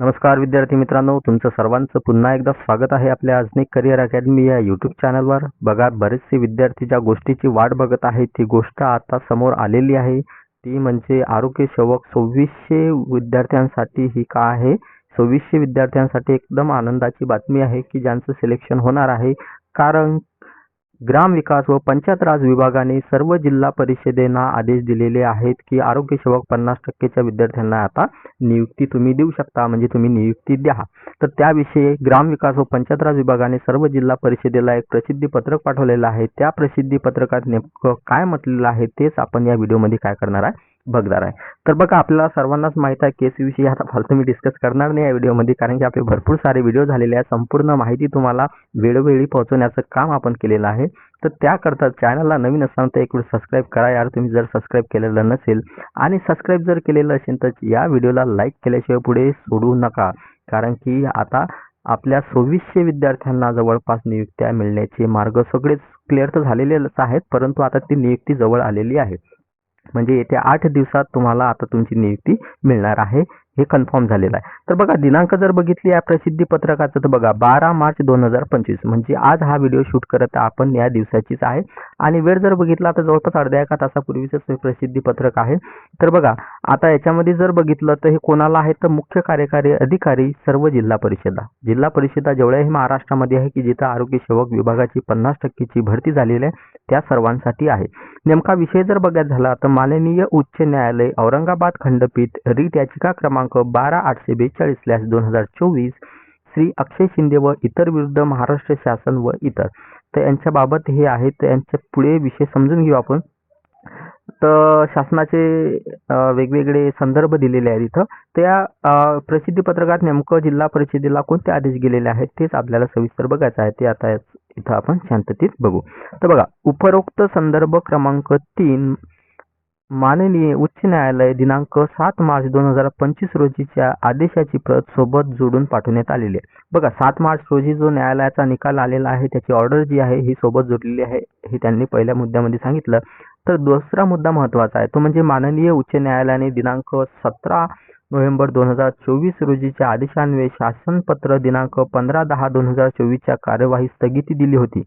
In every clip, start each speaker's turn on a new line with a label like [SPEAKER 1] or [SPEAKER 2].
[SPEAKER 1] नमस्कार विद्यार्थी मित्रांनो तुमचं सर्वांचं पुन्हा एकदा स्वागत आहे आपल्या आजनिक करिअर अकॅडमी या यूट्यूब चॅनलवर बघा बरेचसे विद्यार्थी ज्या गोष्टीची वाट बघत आहेत ती गोष्ट आता समोर आलेली आहे. ती म्हणजे आरोग्य सेवक सव्वीसशे विद्यार्थ्यांसाठी ही का आहे? सव्वीसशे विद्यार्थ्यांसाठी एकदम आनंदाची बातमी आहे की ज्यांचं सिलेक्शन होणार आहे. कारण ग्राम विकास व पंचायत राज विभागाने सर्व जिल्हा परिषदेना आदेश दिलेले आहेत की आरोग्य सेवक पन्नास टक्केच्या विद्यार्थ्यांना आता नियुक्ती तुम्ही देऊ शकता म्हणजे तुम्ही नियुक्ती द्या. तर त्याविषयी ग्रामविकास व पंचायत राज विभागाने सर्व जिल्हा परिषदेला एक प्रसिद्धी पत्रक पाठवलेलं आहे. त्या प्रसिद्धी पत्रकात नेमकं काय म्हटलेलं आहे तेच आपण या व्हिडिओमध्ये काय करणार आहे बघणार आहे. तर बघा आपल्याला सर्वांनाच माहीत आहे केसविषयी आता फालतू मी डिस्कस करणार नाही या व्हिडिओमध्ये कारण की आपले भरपूर सारे व्हिडिओ झालेले आहेत. संपूर्ण माहिती तुम्हाला वेळोवेळी पोहोचवण्याचं काम आपण केलेलं आहे. तर त्याकरता चॅनलला नवीन असाल तर एक वेळ सबस्क्राईब करा यार. तुम्ही जर सबस्क्राईब केलेलं नसेल आणि सबस्क्राईब जर केलेलं असेल तर या व्हिडिओला लाईक केल्याशिवाय पुढे सोडू नका. कारण की आता आपल्या सव्वीसशे विद्यार्थ्यांना जवळपास नियुक्त्या मिळण्याचे मार्ग सगळेच क्लिअर तर झालेलेच आहेत परंतु आता ती नियुक्ती जवळ आलेली आहे. म्हणजे येत्या आठ दिवसात तुम्हाला आता तुमची नियुक्ती मिळणार आहे हे कन्फर्म झालेलं आहे. तर बघा दिनांक जर बघितली या प्रसिद्धी पत्रकाचं तर बघा बारा मार्च दोन हजार पंचवीस म्हणजे आज हा व्हिडिओ शूट करत आपण या दिवसाचीच आहे. आणि वेळ जर बघितला तर जवळपास अर्ध्या एका तासापूर्वीच हे प्रसिद्धी पत्रक आहे. तर बघा आता याच्यामध्ये जर बघितलं तर हे कोणाला आहे तर मुख्य कार्यकारी अधिकारी सर्व जिल्हा परिषदा. जिल्हा परिषदा जेवढ्याही महाराष्ट्रामध्ये आहे की जिथं आरोग्य सेवक विभागाची पन्नास टक्केची भरती झालेली आहे त्या सर्वांसाठी आहे. नेमका विषय जर बघायचा झाला तर माननीय उच्च न्यायालय औरंगाबाद खंडपीठ रीट याचिका क्रमांक बारा आठशे बेचाळीस स्लॅश दोन हजार चोवीस श्री अक्षय शिंदे व इतर विरुद्ध महाराष्ट्र शासन व इतर. तर यांच्याबाबत हे आहे तर यांच्या पुढे विषय समजून घेऊ आपण. तर शासनाचे वेगवेगळे संदर्भ दिलेले आहेत इथं. त्या प्रसिद्धी पत्रकात नेमकं जिल्हा परिषदेला कोणते आदेश गेलेले आहेत तेच आपल्याला सविस्तर बघायचं आहे. ते आता इथं आपण शांततेत बघू. तर बघा उपरोक्त संदर्भ क्रमांक तीन माननीय उच्च न्यायालय दिनांक सात मार्च दोन हजार पंचवीस रोजीच्या आदेशाची प्रत सोबत जोडून पाठवण्यात आलेली आहे. बघा सात मार्च रोजी जो न्यायालयाचा निकाल आलेला आहे त्याची ऑर्डर जी आहे ही सोबत जोडलेली आहे हे त्यांनी पहिल्या मुद्द्यामध्ये सांगितलं. तर दुसरा मुद्दा महत्त्वाचा आहे तो म्हणजे माननीय उच्च न्यायालयाने दिनांक सतरा नोव्हेंबर दोन हजार चोवीस रोजीच्या आदेशान्वये शासनपत्र दिनांक पंधरा दहा दोन हजार चोवीसच्या कार्यवाही स्थगिती दिली होती.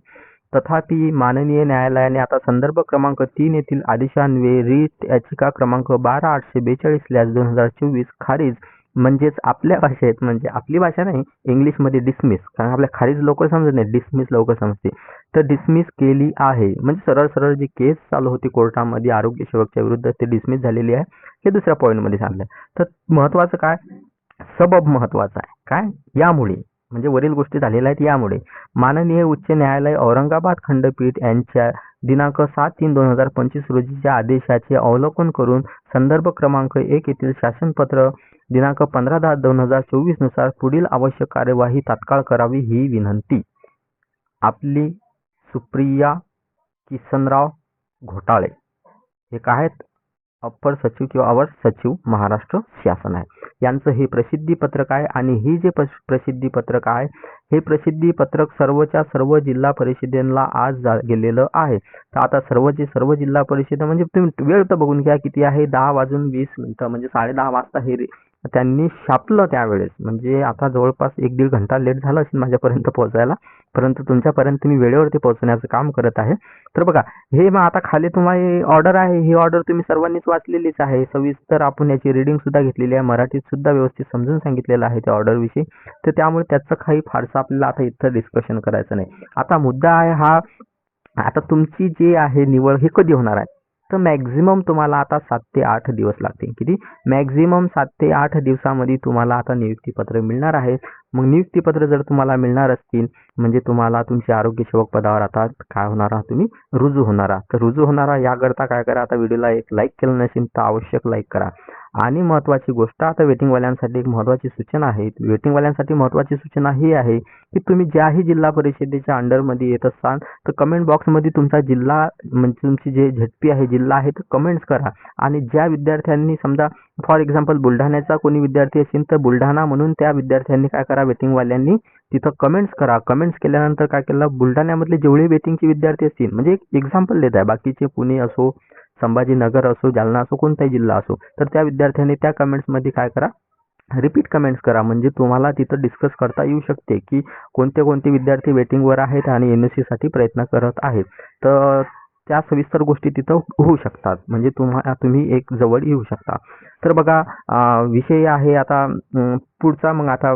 [SPEAKER 1] तथापि माननीय न्यायालयाने आता संदर्भ क्रमांक तीन येथील आदेशान्वये रीट याचिका क्रमांक बारा आठशे बेचाळीस स्लॅश दोन हजार चोवीस खारीज म्हणजेच आपल्या भाषेत म्हणजे आपली भाषा नाही इंग्लिशमध्ये डिसमिस कारण आपल्या खारीज लवकर समजत नाही डिसमिस लवकर समजते. तर डिसमिस केली आहे. म्हणजे सरळ सरळ जी केस चालू होती कोर्टामध्ये आरोग्य सेवकच्या विरुद्ध ते डिसमिस झालेली आहे हे दुसऱ्या पॉईंटमध्ये सांगलं तर महत्वाचं काय? सबब महत्वाचं आहे. काय? यामुळे. म्हणजे वरील गोष्टी झालेल्या आहेत यामुळे. माननीय उच्च न्यायालय औरंगाबाद खंडपीठ यांच्या दिनांक सात तीन दोन हजार पंचवीस रोजीच्या आदेशाचे अवलोकन करून संदर्भ क्रमांक एक येथील शासनपत्र दिनांक पंधरा दहा दोन हजार चोवीसनुसार पुढील आवश्यक कार्यवाही तात्काळ करावी ही विनंती. आपली सुप्रिया किसनराव घोटाळे. हे काय आहेत? अप्पर सचिव किंवा अवर सचिव महाराष्ट्र शासन आहे. यांचं हे प्रसिद्धी पत्रक आहे आणि ही जे प्रस- प्रसिद्धी पत्रक आहे हे प्रसिद्धी पत्रक सर्वच्या सर्व जिल्हा परिषदेला आज जा- गेलेलं आहे. तर आता सर्वचे सर्व जिल्हा परिषद म्हणजे तुम्ही वेळ तर बघून घ्या किती आहे दहा वाजून वीस मिनिटं म्हणजे साडे दहा वाजता हे त्यांनी छापलं त्यावेळेस. म्हणजे आता जवळपास एक दीड घंटा लेट झाला असेल माझ्यापर्यंत पोहोचायला. परंतु तुमच्यापर्यंत मी वेळेवरती पोहोचण्याचं काम करत आहे. तर बघा हे मग आता खाली तुम्हाला ऑर्डर आहे. ही ऑर्डर तुम्ही सर्वांनीच वाचलेलीच आहे. सविस्तर आपण याची रिडिंग सुद्धा घेतलेली आहे. मराठीत सुद्धा व्यवस्थित समजून सांगितलेलं आहे त्या ऑर्डरविषयी तर त्यामुळे त्याचं काही फारसं आपल्याला आता इथं डिस्कशन करायचं नाही. आता मुद्दा आहे हा आता तुमची जी आहे निवड ही कधी होणार आहे? तर मॅक्झिमम तुम्हाला आता सात ते आठ दिवस लागतील. किती? मॅक्झिमम सात ते आठ दिवसामध्ये तुम्हाला आता नियुक्तीपत्र मिळणार आहे. मग नियुक्तीपत्र जर तुम्हाला मिळणार असतील म्हणजे तुम्हाला तुमच्या आरोग्य सेवक पदावर आता काय होणार आहात तुम्ही? रुजू होणार आहात. तर रुजू होणारा याकरता काय करा आता व्हिडिओला एक लाईक केलं नसेल तर आवश्यक लाईक करा. आणि महत्त्वाची गोष्ट आता वेटिंगवाल्यांसाठी एक महत्त्वाची सूचना आहे. वेटिंगवाल्यांसाठी महत्त्वाची सूचना ही आहे की तुम्ही ज्याही जिल्हा परिषदेच्या अंडरमध्ये येत असाल तर कमेंट बॉक्समध्ये तुमचा जिल्हा म्हणजे तुमची जे झेडपी आहे जिल्हा आहे तर कमेंट्स करा. आणि ज्या विद्यार्थ्यांनी समजा फॉर एक्झाम्पल बुलढाण्याचा कोणी विद्यार्थी असेल तर बुलढाणा म्हणून त्या विद्यार्थ्यांनी काय करा वेटिंगवाल्यांनी तिथं कमेंट्स करा. कमेंट्स केल्यानंतर काय केलं बुलढाण्यामधले जेवढे वेटिंगचे विद्यार्थी असतील म्हणजे एक एक्झाम्पल देत आहे बाकीचे पुणे असो संभाजीनगर असो जालना असो कोणताही जिल्हा असो तर त्या विद्यार्थ्यांनी त्या कमेंट्समध्ये काय करा? रिपीट कमेंट्स करा. म्हणजे तुम्हाला तिथं डिस्कस करता येऊ शकते की कोणते कोणते विद्यार्थी वेटिंगवर आहेत आणि एन एस सीसाठी प्रयत्न करत आहेत. तर त्या सविस्तर गोष्टी तिथं होऊ शकतात. म्हणजे तुम्हा तुम्ही एक जवळ येऊ शकता. तर बघा विषय आहे आता पुढचा मग आता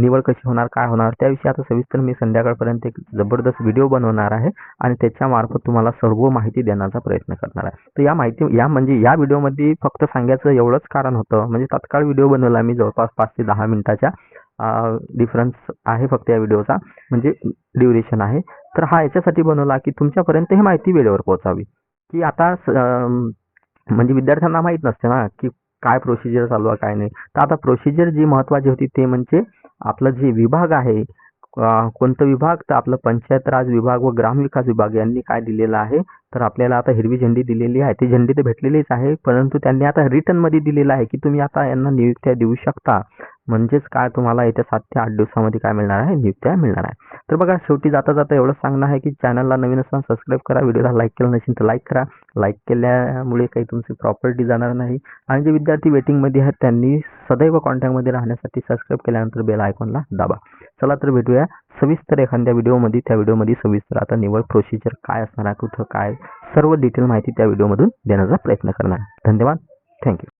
[SPEAKER 1] निवड कशी होणार काय होणार त्याविषयी आता सविस्तर मी संध्याकाळपर्यंत एक जबरदस्त व्हिडिओ बनवणार आहे आणि त्याच्यामार्फत तुम्हाला सर्व माहिती देण्याचा प्रयत्न करणार आहे. तर या माहिती या म्हणजे या व्हिडिओमध्ये फक्त सांगायचं एवढंच कारण होतं. म्हणजे तत्काळ व्हिडिओ बनवला मी जवळपास पाच ते दहा मिनिटाच्या. डिफरन्स आहे फक्त या व्हिडिओचा म्हणजे ड्युरेशन आहे. तर हा याच्यासाठी बनवला की तुमच्यापर्यंत ही माहिती वेळेवर पोहोचावी. की आता म्हणजे विद्यार्थ्यांना माहीत नसते ना की काय प्रोसिजर चालू आहे काय नाही. तर आता प्रोसिजर जी महत्त्वाची होती ते म्हणजे आपलं जे विभाग आहे कोणतं विभाग? तर आपलं पंचायत राज विभाग व ग्रामविकास विभाग यांनी काय दिलेलं आहे. तर आपल्याला आता हिरवी झेंडी दिलेली आहे. ती झेंडी तर भेटलेलीच आहे. परंतु त्यांनी आता रिटर्नमध्ये दिलेलं आहे की तुम्ही आता यांना नियुक्त्या देऊ शकता. म्हणजेच काय तुम्हाला येत्या सात ते आठ दिवसामध्ये काय मिळणार आहे? नियुक्त्या मिळणार आहे? तर बघा शेवटी जाता जाता एवढंच सांगणं आहे की चॅनलला नवीन असताना सबस्क्राईब करा व्हिडिओला लाईक केलं नसेल तर लाईक करा. लाईक केल्यामुळे काही तुमची प्रॉपर्टी जाणार नाही. आणि जे विद्यार्थी वेटिंगमध्ये आहेत त्यांनी सदैव कॉन्टॅक्टमध्ये राहण्यासाठी सबस्क्राईब केल्यानंतर बेल आयकॉनला दाबा. चला तर भेटूया सविस्तर एखाद्या व्हिडिओमध्ये त्या व्हिडिओमध्ये सविस्तर आता निवड प्रोसिजर काय असणार आहे कुठं काय सर्व डिटेल माहिती त्या व्हिडिओमधून देण्याचा प्रयत्न करणार धन्यवाद. थँक्यू